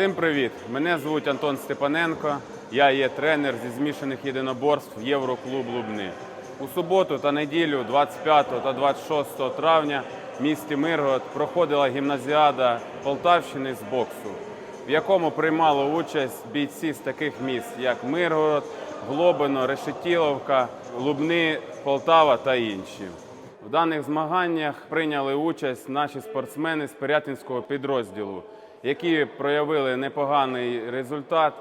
Всім привіт! Мене звуть Антон Степаненко. Я є тренер зі змішаних єдиноборств Євроклуб Лубни. У суботу та неділю, 25 та 26 травня, в місті Миргород проходила гімназіада Полтавщини з боксу, в якому приймали участь бійці з таких міст, як Миргород, Глобино, Решетіловка, Лубни, Полтава та інші. В даних змаганнях прийняли участь наші спортсмени з Пирятинського підрозділу, які проявили непоганий результат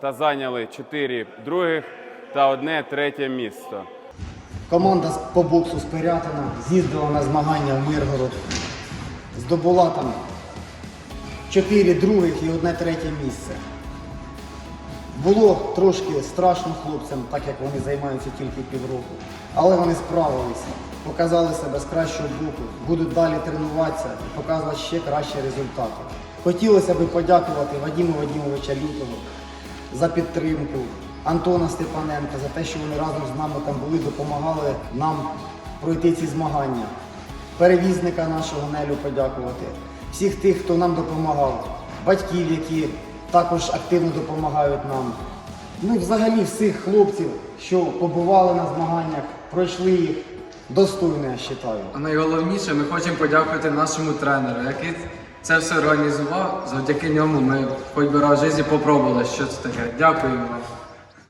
та зайняли 4 других та одне третє місто. Команда по боксу з Пирятина з'їздила на змагання в Миргород. Здобула там 4 других і одне третє місце. Було трошки страшно хлопцям, так як вони займаються тільки півроку. Але вони справилися, показали себе з кращого боку, будуть далі тренуватися і показувати ще кращі результати. Хотілося б подякувати Вадиму Вадимовича Лютого за підтримку, Антона Степаненка за те, що вони разом з нами там були, допомагали нам пройти ці змагання. Перевізника нашого Нелю подякувати, всіх тих, хто нам допомагав, батьків, які також активно допомагають нам. Ну і взагалі всіх хлопців, що побували на змаганнях, пройшли їх достойно, я вважаю. А найголовніше, ми хочемо подякувати нашому тренеру, який це все організував. Завдяки ньому ми хоч би раз в житті попробували, що це таке. Дякуємо.